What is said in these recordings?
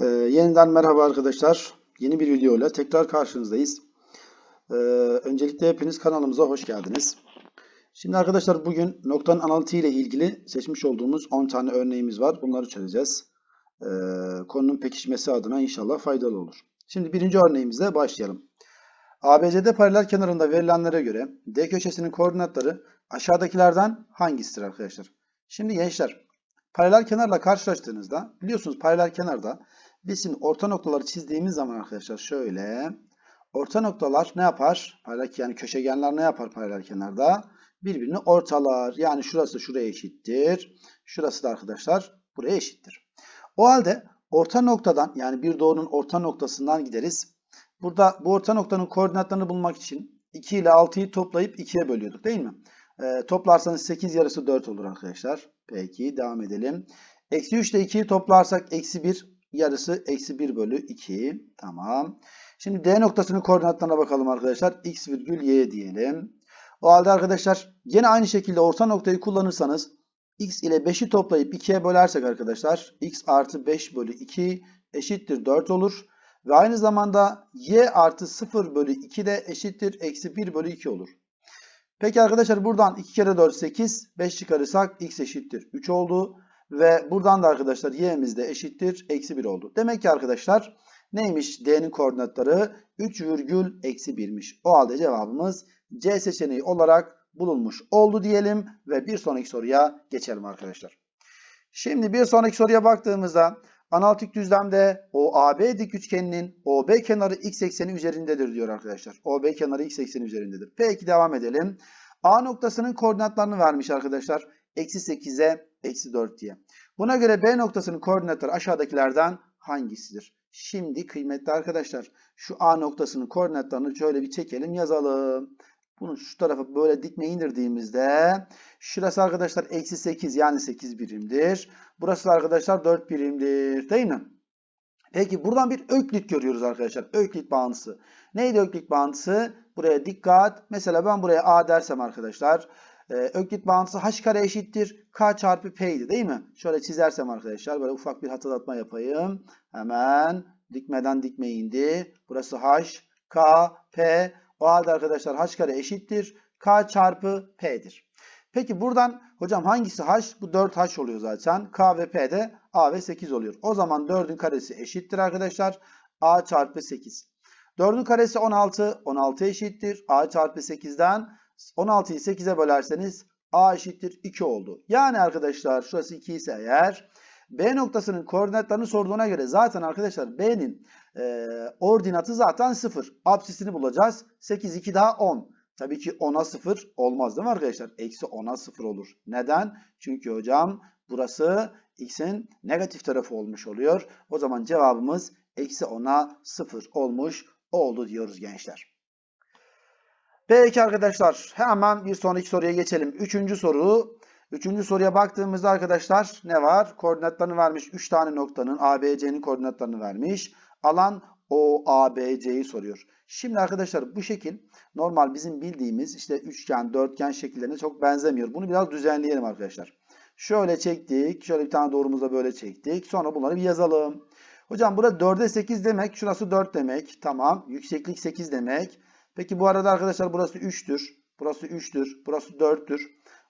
Ee, yeniden merhaba arkadaşlar. Yeni bir video ile tekrar karşınızdayız. Ee, öncelikle hepiniz kanalımıza hoş geldiniz. Şimdi arkadaşlar bugün noktanın analitiği ile ilgili seçmiş olduğumuz 10 tane örneğimiz var. Bunları çözeceğiz. Ee, konunun pekişmesi adına inşallah faydalı olur. Şimdi birinci örneğimizle başlayalım. ABCD paralel kenarında verilenlere göre D köşesinin koordinatları aşağıdakilerden hangisidir arkadaşlar? Şimdi gençler paralel kenarla karşılaştığınızda biliyorsunuz paralel kenarda biz şimdi orta noktaları çizdiğimiz zaman arkadaşlar şöyle orta noktalar ne yapar? Paralel yani köşegenler ne yapar paralel kenarda? Birbirini ortalar. Yani şurası şuraya eşittir. Şurası da arkadaşlar buraya eşittir. O halde orta noktadan yani bir doğrunun orta noktasından gideriz. Burada bu orta noktanın koordinatlarını bulmak için 2 ile 6'yı toplayıp 2'ye bölüyorduk değil mi? E, toplarsanız 8 yarısı 4 olur arkadaşlar. Peki devam edelim. Eksi 3 ile 2'yi toplarsak eksi 1 yarısı eksi 1 bölü 2. Tamam. Şimdi D noktasının koordinatlarına bakalım arkadaşlar. X virgül Y diyelim. O halde arkadaşlar yine aynı şekilde orta noktayı kullanırsanız X ile 5'i toplayıp 2'ye bölersek arkadaşlar X artı 5 bölü 2 eşittir 4 olur. Ve aynı zamanda y artı 0 bölü 2 de eşittir eksi 1 bölü 2 olur. Peki arkadaşlar buradan 2 kere 4 8 5 çıkarırsak x eşittir 3 oldu. Ve buradan da arkadaşlar y'miz de eşittir eksi 1 oldu. Demek ki arkadaşlar neymiş d'nin koordinatları 3 virgül eksi 1'miş. O halde cevabımız C seçeneği olarak bulunmuş oldu diyelim ve bir sonraki soruya geçelim arkadaşlar. Şimdi bir sonraki soruya baktığımızda Analitik düzlemde OAB dik üçgeninin OB kenarı x ekseni üzerindedir diyor arkadaşlar. OB kenarı x ekseni üzerindedir. Peki devam edelim. A noktasının koordinatlarını vermiş arkadaşlar. Eksi 8'e eksi 4 diye. Buna göre B noktasının koordinatları aşağıdakilerden hangisidir? Şimdi kıymetli arkadaşlar şu A noktasının koordinatlarını şöyle bir çekelim yazalım. Bunu şu tarafa böyle dikme indirdiğimizde şurası arkadaşlar eksi 8 yani 8 birimdir. Burası arkadaşlar 4 birimdir değil mi? Peki buradan bir öklit görüyoruz arkadaşlar. Öklit bağıntısı. Neydi öklit bağıntısı? Buraya dikkat. Mesela ben buraya A dersem arkadaşlar. E, öklit bağıntısı h kare eşittir. K çarpı P'ydi değil mi? Şöyle çizersem arkadaşlar böyle ufak bir hatırlatma yapayım. Hemen dikmeden dikme indi. Burası h, k, p. O halde arkadaşlar h kare eşittir. K çarpı P'dir. Peki buradan hocam hangisi h? Bu 4h oluyor zaten. K ve P de A ve 8 oluyor. O zaman 4'ün karesi eşittir arkadaşlar. A çarpı 8. 4'ün karesi 16. 16 eşittir. A çarpı 8'den 16'yı 8'e bölerseniz A eşittir 2 oldu. Yani arkadaşlar şurası 2 ise eğer B noktasının koordinatlarını sorduğuna göre zaten arkadaşlar B'nin e, ordinatı zaten 0. Apsisini bulacağız. 8, 2 daha 10. Tabii ki 10'a 0 olmaz değil mi arkadaşlar? Eksi 10'a 0 olur. Neden? Çünkü hocam burası x'in negatif tarafı olmuş oluyor. O zaman cevabımız eksi 10'a 0 olmuş oldu diyoruz gençler. Peki arkadaşlar hemen bir sonraki soruya geçelim. Üçüncü soru. Üçüncü soruya baktığımızda arkadaşlar ne var? Koordinatlarını vermiş. 3 tane noktanın ABC'nin koordinatlarını vermiş. Alan OABC'yi soruyor. Şimdi arkadaşlar bu şekil normal bizim bildiğimiz işte üçgen, dörtgen şekillerine çok benzemiyor. Bunu biraz düzenleyelim arkadaşlar. Şöyle çektik. Şöyle bir tane doğrumuza böyle çektik. Sonra bunları bir yazalım. Hocam burada 4'e 8 demek. Şurası 4 demek. Tamam. Yükseklik 8 demek. Peki bu arada arkadaşlar burası 3'tür. Burası 3'tür. Burası 4'tür.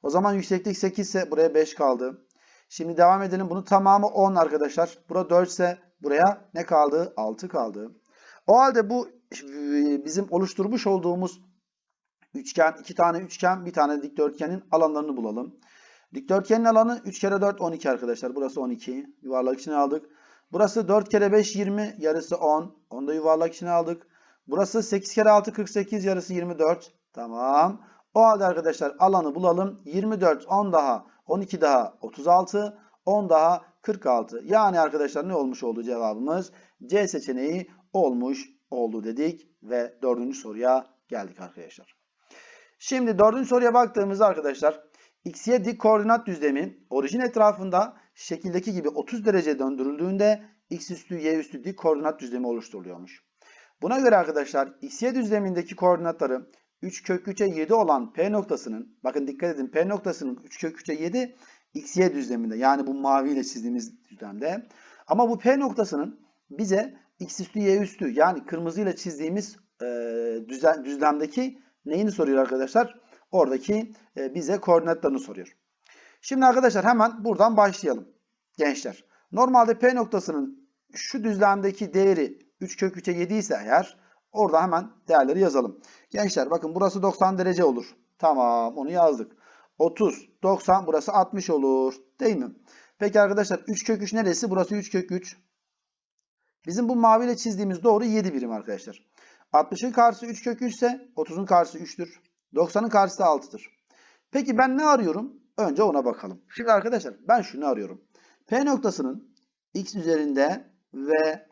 O zaman yükseklik 8 ise buraya 5 kaldı. Şimdi devam edelim. Bunun tamamı 10 arkadaşlar. Burada 4 ise buraya ne kaldı? 6 kaldı. O halde bu bizim oluşturmuş olduğumuz üçgen, iki tane üçgen, bir tane dikdörtgenin alanlarını bulalım. Dikdörtgenin alanı 3 kere 4 12 arkadaşlar. Burası 12. Yuvarlak içine aldık. Burası 4 kere 5 20. Yarısı 10. Onu da yuvarlak içine aldık. Burası 8 kere 6 48. Yarısı 24. Tamam. O halde arkadaşlar alanı bulalım. 24 10 daha 12 daha 36. 10 daha 46. Yani arkadaşlar ne olmuş oldu cevabımız? C seçeneği olmuş oldu dedik ve dördüncü soruya geldik arkadaşlar. Şimdi dördüncü soruya baktığımızda arkadaşlar x'ye dik koordinat düzlemi orijin etrafında şekildeki gibi 30 derece döndürüldüğünde x üstü y üstü dik koordinat düzlemi oluşturuluyormuş. Buna göre arkadaşlar xy düzlemindeki koordinatları 3 kök 3'e 7 olan P noktasının bakın dikkat edin P noktasının 3 kök 3'e 7 xy düzleminde yani bu maviyle çizdiğimiz düzlemde ama bu P noktasının bize x üstü y üstü yani kırmızıyla çizdiğimiz e, düzen, düzlemdeki neyini soruyor arkadaşlar? Oradaki e, bize koordinatlarını soruyor. Şimdi arkadaşlar hemen buradan başlayalım gençler. Normalde P noktasının şu düzlemdeki değeri 3 kök 3'e 7 ise eğer orada hemen değerleri yazalım. Gençler bakın burası 90 derece olur. Tamam onu yazdık. 30, 90 burası 60 olur. Değil mi? Peki arkadaşlar 3 kök 3 neresi? Burası 3 kök 3. Bizim bu maviyle çizdiğimiz doğru 7 birim arkadaşlar. 60'ın karşısı 3 kök 3 ise 30'un karşısı 3'tür. 90'ın karşısı 6'tır. Peki ben ne arıyorum? Önce ona bakalım. Şimdi arkadaşlar ben şunu arıyorum. P noktasının x üzerinde ve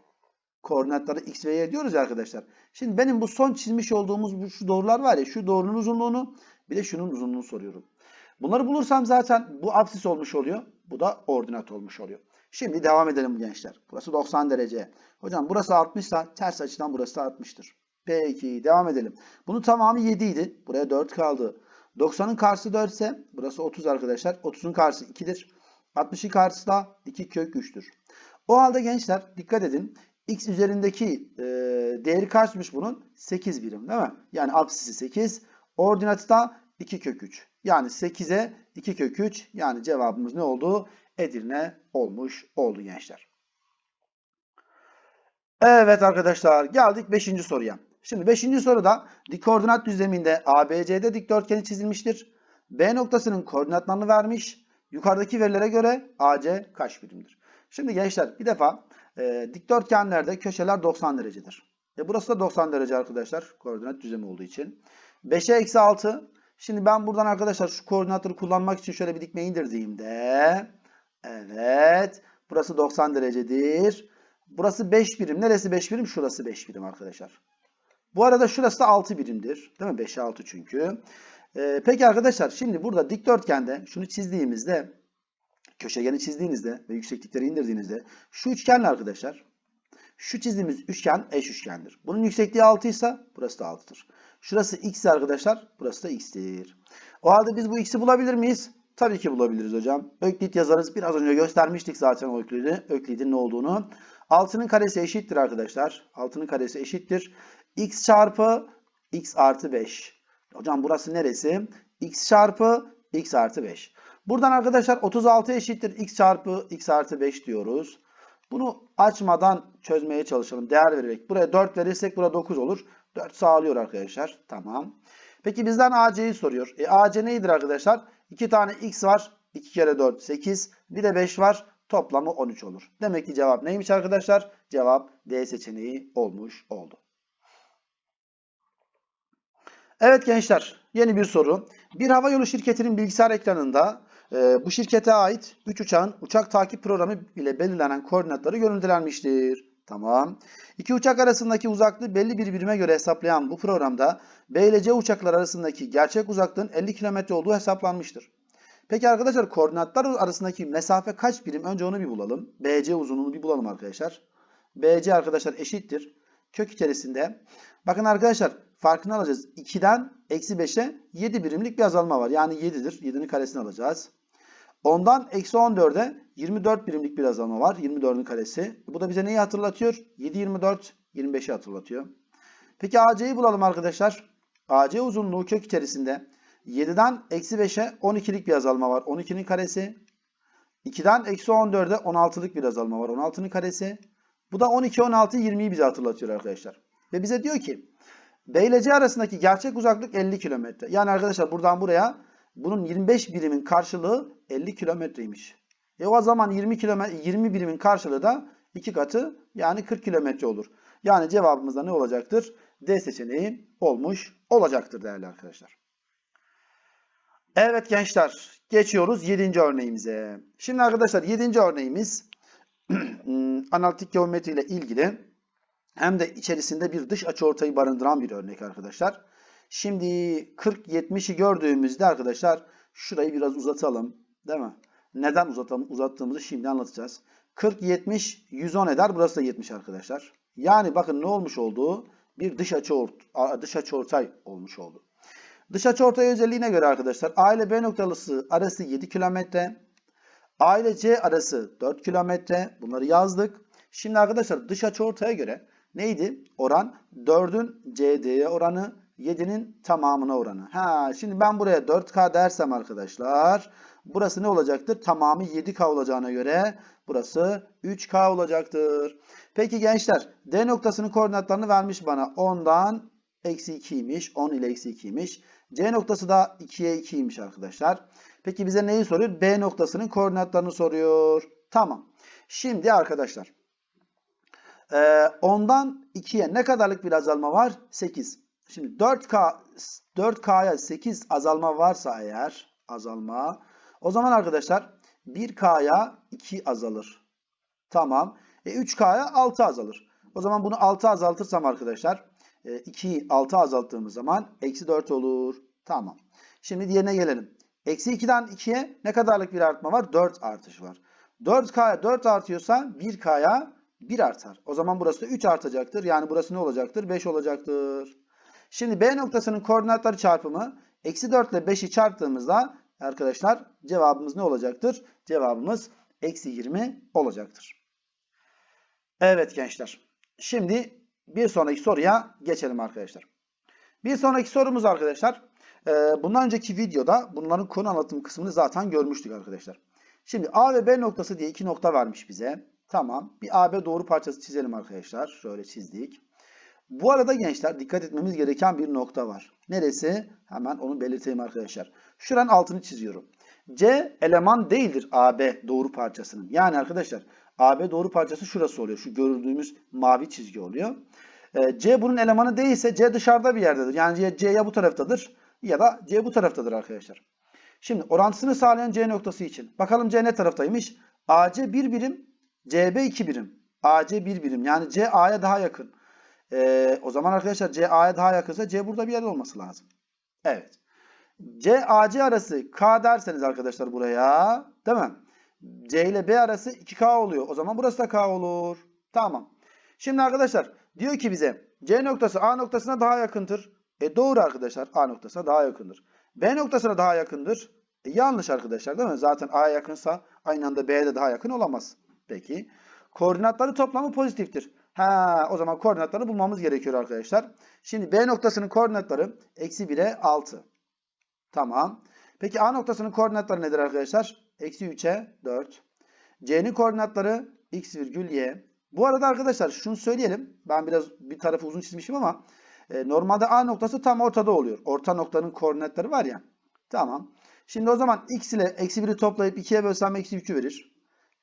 koordinatları x ve y diyoruz ya arkadaşlar. Şimdi benim bu son çizmiş olduğumuz şu doğrular var ya şu doğrunun uzunluğunu bir de şunun uzunluğunu soruyorum. Bunları bulursam zaten bu absis olmuş oluyor. Bu da ordinat olmuş oluyor. Şimdi devam edelim gençler. Burası 90 derece. Hocam burası 60 ise ters açıdan burası da 60'tır. Peki devam edelim. Bunun tamamı 7 idi. Buraya 4 kaldı. 90'ın karşısı 4 ise burası 30 arkadaşlar. 30'un karşısı 2'dir. 60'ın karşısı da 2 kök 3'tür. O halde gençler dikkat edin. X üzerindeki e, değeri kaçmış bunun? 8 birim değil mi? Yani apsisi 8. Ordinatı da 2 kök 3. Yani 8'e 2 kök 3. Yani cevabımız ne oldu? Edirne olmuş oldu gençler. Evet arkadaşlar geldik 5. soruya. Şimdi 5. soruda dik koordinat düzleminde ABC'de dikdörtgeni çizilmiştir. B noktasının koordinatlarını vermiş. Yukarıdaki verilere göre AC kaç birimdir? Şimdi gençler bir defa e, dikdörtgenlerde köşeler 90 derecedir. E burası da 90 derece arkadaşlar. Koordinat düzlemi olduğu için. 5'e eksi 6. Şimdi ben buradan arkadaşlar şu koordinatları kullanmak için şöyle bir dikme indirdiğimde. Evet. Burası 90 derecedir. Burası 5 birim. Neresi 5 birim? Şurası 5 birim arkadaşlar. Bu arada şurası da 6 birimdir. Değil mi? 5'e 6 çünkü. Ee, peki arkadaşlar şimdi burada dikdörtgende şunu çizdiğimizde köşegeni çizdiğinizde ve yükseklikleri indirdiğinizde şu üçgenle arkadaşlar şu çizdiğimiz üçgen eş üçgendir. Bunun yüksekliği 6 ise burası da 6'tır. Şurası x arkadaşlar. Burası da x'tir. O halde biz bu x'i bulabilir miyiz? Tabii ki bulabiliriz hocam. Öklit yazarız. Biraz önce göstermiştik zaten o öklidi. Öklidin ne olduğunu. 6'nın karesi eşittir arkadaşlar. 6'nın karesi eşittir. x çarpı x artı 5. Hocam burası neresi? x çarpı x artı 5. Buradan arkadaşlar 36 eşittir x çarpı x artı 5 diyoruz. Bunu açmadan çözmeye çalışalım. Değer vererek. Buraya 4 verirsek burada 9 olur. 4 sağlıyor arkadaşlar. Tamam. Peki bizden AC'yi soruyor. E AC neydir arkadaşlar? 2 tane x var. 2 kere 4 8. Bir de 5 var. Toplamı 13 olur. Demek ki cevap neymiş arkadaşlar? Cevap D seçeneği olmuş oldu. Evet gençler yeni bir soru. Bir havayolu şirketinin bilgisayar ekranında bu şirkete ait 3 uçağın uçak takip programı ile belirlenen koordinatları görüntülenmiştir. Tamam. İki uçak arasındaki uzaklığı belli bir birime göre hesaplayan bu programda B ile C uçaklar arasındaki gerçek uzaklığın 50 km olduğu hesaplanmıştır. Peki arkadaşlar koordinatlar arasındaki mesafe kaç birim? Önce onu bir bulalım. BC uzunluğunu bir bulalım arkadaşlar. BC arkadaşlar eşittir. Kök içerisinde. Bakın arkadaşlar farkını alacağız. 2'den eksi 5'e 7 birimlik bir azalma var. Yani 7'dir. 7'nin karesini alacağız. Ondan eksi 14'e 24 birimlik bir azalma var. 24'ün karesi. Bu da bize neyi hatırlatıyor? 7, 24, 25'i hatırlatıyor. Peki AC'yi bulalım arkadaşlar. AC uzunluğu kök içerisinde 7'den eksi 5'e 12'lik bir azalma var. 12'nin karesi. 2'den eksi 14'e 16'lık bir azalma var. 16'nın karesi. Bu da 12, 16, 20'yi bize hatırlatıyor arkadaşlar. Ve bize diyor ki B arasındaki gerçek uzaklık 50 kilometre. Yani arkadaşlar buradan buraya bunun 25 birimin karşılığı 50 kilometreymiş. E o zaman 20 kilometre 20 birimin karşılığı da 2 katı yani 40 kilometre olur. Yani cevabımız da ne olacaktır? D seçeneği olmuş olacaktır değerli arkadaşlar. Evet gençler geçiyoruz 7. örneğimize. Şimdi arkadaşlar 7. örneğimiz analitik geometri ile ilgili hem de içerisinde bir dış açıortayı barındıran bir örnek arkadaşlar. Şimdi 40-70'i gördüğümüzde arkadaşlar şurayı biraz uzatalım. Değil mi? Neden uzatalım, uzattığımızı şimdi anlatacağız. 40-70 110 eder. Burası da 70 arkadaşlar. Yani bakın ne olmuş oldu? Bir dış açı dış açıortay olmuş oldu. Dış açıortay özelliğine göre arkadaşlar A ile B noktalısı arası 7 kilometre. A ile C arası 4 kilometre. Bunları yazdık. Şimdi arkadaşlar dış açıortaya göre neydi? Oran 4'ün CD'ye oranı 7'nin tamamına oranı. Ha, şimdi ben buraya 4K dersem arkadaşlar burası ne olacaktır? Tamamı 7K olacağına göre burası 3K olacaktır. Peki gençler D noktasının koordinatlarını vermiş bana. 10'dan eksi 2'ymiş. 10 ile eksi 2'ymiş. C noktası da 2'ye 2'ymiş arkadaşlar. Peki bize neyi soruyor? B noktasının koordinatlarını soruyor. Tamam. Şimdi arkadaşlar e, 10'dan 2'ye ne kadarlık bir azalma var? 8. Şimdi 4K 4K'ya 8 azalma varsa eğer azalma o zaman arkadaşlar 1K'ya 2 azalır. Tamam. E 3K'ya 6 azalır. O zaman bunu 6 azaltırsam arkadaşlar 2'yi 6 azalttığımız zaman eksi 4 olur. Tamam. Şimdi diğerine gelelim. Eksi 2'den 2'ye ne kadarlık bir artma var? 4 artış var. 4K'ya 4 artıyorsa 1K'ya 1 artar. O zaman burası da 3 artacaktır. Yani burası ne olacaktır? 5 olacaktır. Şimdi B noktasının koordinatları çarpımı eksi 4 ile 5'i çarptığımızda arkadaşlar cevabımız ne olacaktır? Cevabımız eksi 20 olacaktır. Evet gençler. Şimdi bir sonraki soruya geçelim arkadaşlar. Bir sonraki sorumuz arkadaşlar. Bundan önceki videoda bunların konu anlatım kısmını zaten görmüştük arkadaşlar. Şimdi A ve B noktası diye iki nokta vermiş bize. Tamam. Bir AB doğru parçası çizelim arkadaşlar. Şöyle çizdik. Bu arada gençler dikkat etmemiz gereken bir nokta var. Neresi? Hemen onu belirteyim arkadaşlar. Şuranın altını çiziyorum. C eleman değildir AB doğru parçasının. Yani arkadaşlar AB doğru parçası şurası oluyor. Şu gördüğümüz mavi çizgi oluyor. C bunun elemanı değilse C dışarıda bir yerdedir. Yani C ya bu taraftadır ya da C bu taraftadır arkadaşlar. Şimdi orantısını sağlayan C noktası için. Bakalım C ne taraftaymış? AC 1 birim, CB 2 birim. AC 1 birim. Yani C A'ya daha yakın. Ee, o zaman arkadaşlar C A'ya daha yakınsa C burada bir yerde olması lazım. Evet. C AC arası K derseniz arkadaşlar buraya. Değil mi? C ile B arası 2K oluyor. O zaman burası da K olur. Tamam. Şimdi arkadaşlar diyor ki bize C noktası A noktasına daha yakındır. E doğru arkadaşlar A noktasına daha yakındır. B noktasına daha yakındır. E, yanlış arkadaşlar değil mi? Zaten A'ya yakınsa aynı anda B'ye de daha yakın olamaz. Peki. Koordinatları toplamı pozitiftir. Ha, o zaman koordinatları bulmamız gerekiyor arkadaşlar. Şimdi B noktasının koordinatları eksi 1'e 6. Tamam. Peki A noktasının koordinatları nedir arkadaşlar? Eksi 3'e 4. C'nin koordinatları x virgül y. Bu arada arkadaşlar şunu söyleyelim. Ben biraz bir tarafı uzun çizmişim ama e, normalde A noktası tam ortada oluyor. Orta noktanın koordinatları var ya. Tamam. Şimdi o zaman x ile eksi 1'i toplayıp 2'ye bölsem eksi 3'ü verir.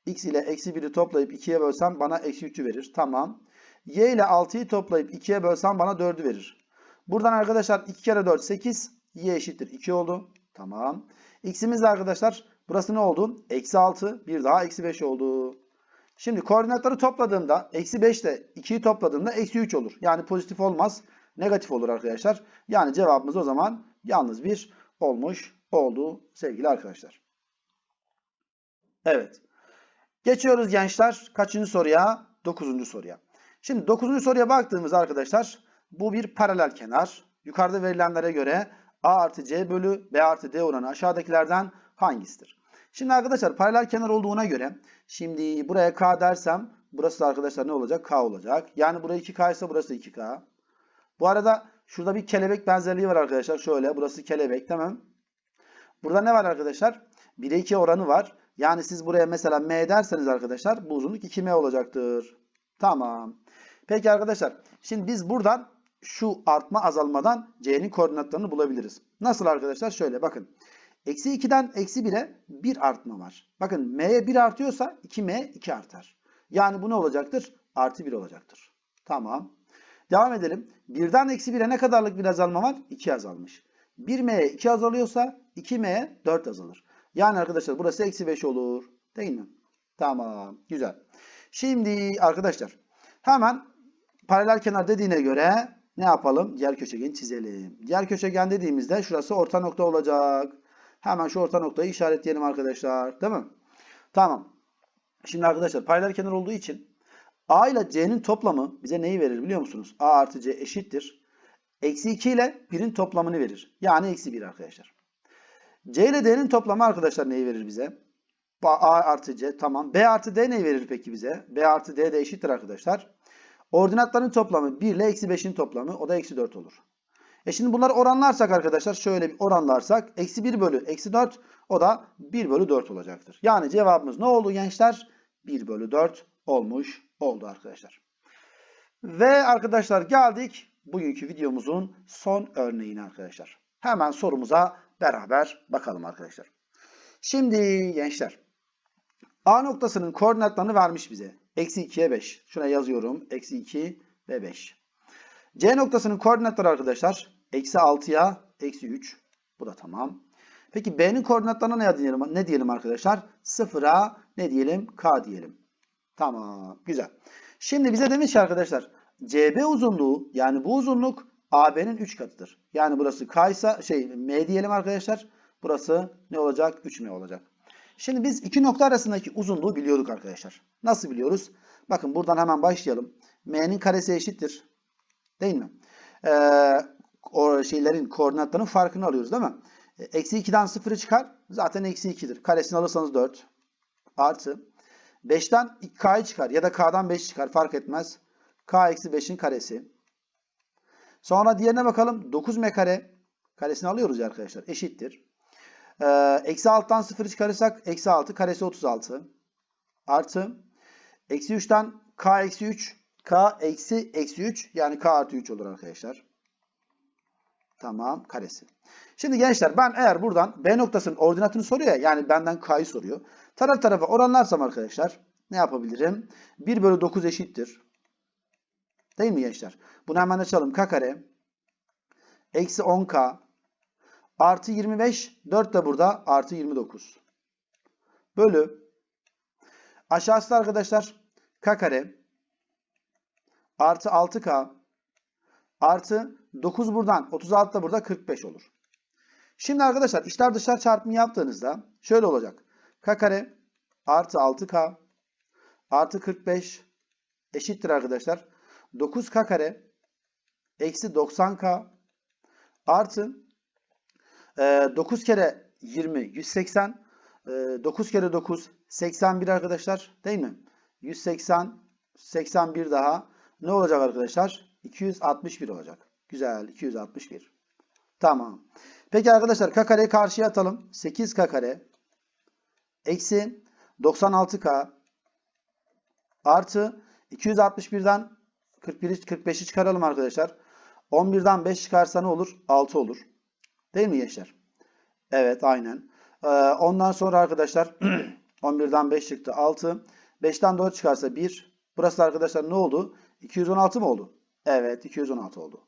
X ile eksi 1'i toplayıp 2'ye bölsem bana eksi 3'ü verir. Tamam. y ile 6'yı toplayıp 2'ye bölsem bana 4'ü verir. Buradan arkadaşlar 2 kere 4 8. y eşittir 2 oldu. Tamam. x'imiz arkadaşlar burası ne oldu? Eksi 6. Bir daha eksi 5 oldu. Şimdi koordinatları topladığımda eksi 5 ile 2'yi topladığımda eksi 3 olur. Yani pozitif olmaz. Negatif olur arkadaşlar. Yani cevabımız o zaman yalnız bir olmuş oldu sevgili arkadaşlar. Evet. Geçiyoruz gençler. Kaçıncı soruya? Dokuzuncu soruya. Şimdi dokuzuncu soruya baktığımız arkadaşlar bu bir paralel kenar. Yukarıda verilenlere göre A artı C bölü B artı D oranı aşağıdakilerden hangisidir? Şimdi arkadaşlar paralel kenar olduğuna göre şimdi buraya K dersem burası da arkadaşlar ne olacak? K olacak. Yani buraya 2K ise burası 2K. Bu arada şurada bir kelebek benzerliği var arkadaşlar. Şöyle burası kelebek tamam. Burada ne var arkadaşlar? 1'e 2 oranı var. Yani siz buraya mesela M derseniz arkadaşlar bu uzunluk 2M olacaktır. Tamam. Peki arkadaşlar şimdi biz buradan şu artma azalmadan C'nin koordinatlarını bulabiliriz. Nasıl arkadaşlar? Şöyle bakın. Eksi 2'den eksi 1'e 1 artma var. Bakın M'ye 1 artıyorsa 2M 2 artar. Yani bu ne olacaktır? Artı 1 olacaktır. Tamam. Devam edelim. 1'den eksi 1'e ne kadarlık bir azalma var? 2 azalmış. 1M'ye 2 azalıyorsa 2M'ye 4 azalır. Yani arkadaşlar burası eksi 5 olur. Değil mi? Tamam. Güzel. Şimdi arkadaşlar hemen paralel kenar dediğine göre ne yapalım? Diğer köşegeni çizelim. Diğer köşegen dediğimizde şurası orta nokta olacak. Hemen şu orta noktayı işaretleyelim arkadaşlar. Değil mi? Tamam. Şimdi arkadaşlar paralel kenar olduğu için A ile C'nin toplamı bize neyi verir biliyor musunuz? A artı C eşittir. Eksi 2 ile 1'in toplamını verir. Yani eksi 1 arkadaşlar. C ile D'nin toplamı arkadaşlar neyi verir bize? A artı C tamam. B artı D ne verir peki bize? B artı D de eşittir arkadaşlar. Ordinatların toplamı 1 ile eksi 5'in toplamı o da eksi 4 olur. E şimdi bunları oranlarsak arkadaşlar şöyle bir oranlarsak eksi 1 bölü eksi 4 o da 1 bölü 4 olacaktır. Yani cevabımız ne oldu gençler? 1 bölü 4 olmuş oldu arkadaşlar. Ve arkadaşlar geldik bugünkü videomuzun son örneğine arkadaşlar. Hemen sorumuza beraber bakalım arkadaşlar. Şimdi gençler A noktasının koordinatlarını vermiş bize. Eksi 2'ye 5. Şuna yazıyorum. Eksi 2 ve 5. C noktasının koordinatları arkadaşlar. Eksi 6'ya eksi 3. Bu da tamam. Peki B'nin koordinatlarına ne diyelim, ne diyelim arkadaşlar? 0'a ne diyelim? K diyelim. Tamam. Güzel. Şimdi bize demiş ki arkadaşlar. CB uzunluğu yani bu uzunluk AB'nin 3 katıdır. Yani burası K ise şey M diyelim arkadaşlar. Burası ne olacak? 3M olacak. Şimdi biz iki nokta arasındaki uzunluğu biliyorduk arkadaşlar. Nasıl biliyoruz? Bakın buradan hemen başlayalım. M'nin karesi eşittir. Değil mi? Ee, o şeylerin koordinatların farkını alıyoruz değil mi? E, Eksi 2'den 0'ı çıkar. Zaten eksi 2'dir. Karesini alırsanız 4. Artı. 5'ten K'yı çıkar. Ya da K'dan 5 çıkar. Fark etmez. K eksi 5'in karesi. Sonra diğerine bakalım. 9M kare. Karesini alıyoruz ya arkadaşlar. Eşittir. Ee, eksi 6'dan 0'ı çıkarırsak eksi 6 karesi 36 artı eksi 3'ten k eksi 3 k eksi eksi 3 yani k artı 3 olur arkadaşlar. Tamam karesi. Şimdi gençler ben eğer buradan B noktasının ordinatını soruyor ya yani benden k'yı soruyor. Taraf tarafa oranlarsam arkadaşlar ne yapabilirim? 1 bölü 9 eşittir. Değil mi gençler? Bunu hemen açalım. K kare eksi 10k Artı 25. 4 de burada. Artı 29. Bölü. Aşağısı da arkadaşlar. K kare. Artı 6K. Artı 9 buradan. 36 da burada. 45 olur. Şimdi arkadaşlar içler dışlar çarpımı yaptığınızda şöyle olacak. K kare artı 6K artı 45 eşittir arkadaşlar. 9K kare eksi 90K artı 9 kere 20 180 9 kere 9 81 arkadaşlar değil mi? 180 81 daha ne olacak arkadaşlar? 261 olacak. Güzel 261. Tamam. Peki arkadaşlar k kareyi karşıya atalım. 8k kare eksi 96k artı 261'den 41 45'i çıkaralım arkadaşlar. 11'den 5 çıkarsa ne olur? 6 olur. Değil mi gençler? Evet aynen. Ee, ondan sonra arkadaşlar 11'den 5 çıktı 6. 5'ten 4 çıkarsa 1. Burası arkadaşlar ne oldu? 216 mı oldu? Evet 216 oldu.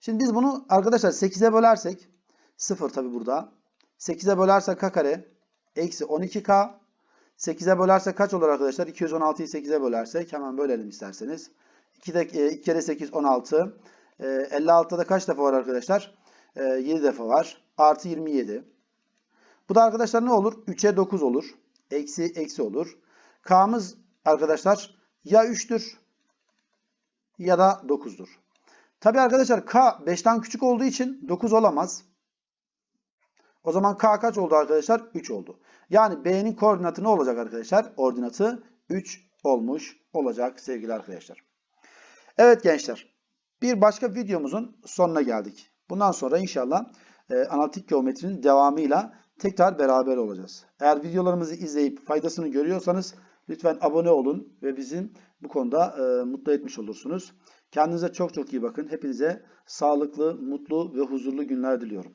Şimdi biz bunu arkadaşlar 8'e bölersek 0 tabi burada. 8'e bölersek k kare eksi 12k 8'e bölersek kaç olur arkadaşlar? 216'yı 8'e bölersek hemen bölelim isterseniz. 2, de, 2 kere 8 16. E, 56'da da kaç defa var arkadaşlar? 7 ee, defa var. Artı 27. Bu da arkadaşlar ne olur? 3'e 9 olur. Eksi eksi olur. K'mız arkadaşlar ya 3'tür ya da 9'dur. Tabi arkadaşlar K 5'ten küçük olduğu için 9 olamaz. O zaman K kaç oldu arkadaşlar? 3 oldu. Yani B'nin koordinatı ne olacak arkadaşlar? Ordinatı 3 olmuş olacak sevgili arkadaşlar. Evet gençler. Bir başka videomuzun sonuna geldik. Bundan sonra inşallah e, analitik geometrinin devamıyla tekrar beraber olacağız. Eğer videolarımızı izleyip faydasını görüyorsanız lütfen abone olun ve bizim bu konuda e, mutlu etmiş olursunuz. Kendinize çok çok iyi bakın. Hepinize sağlıklı, mutlu ve huzurlu günler diliyorum.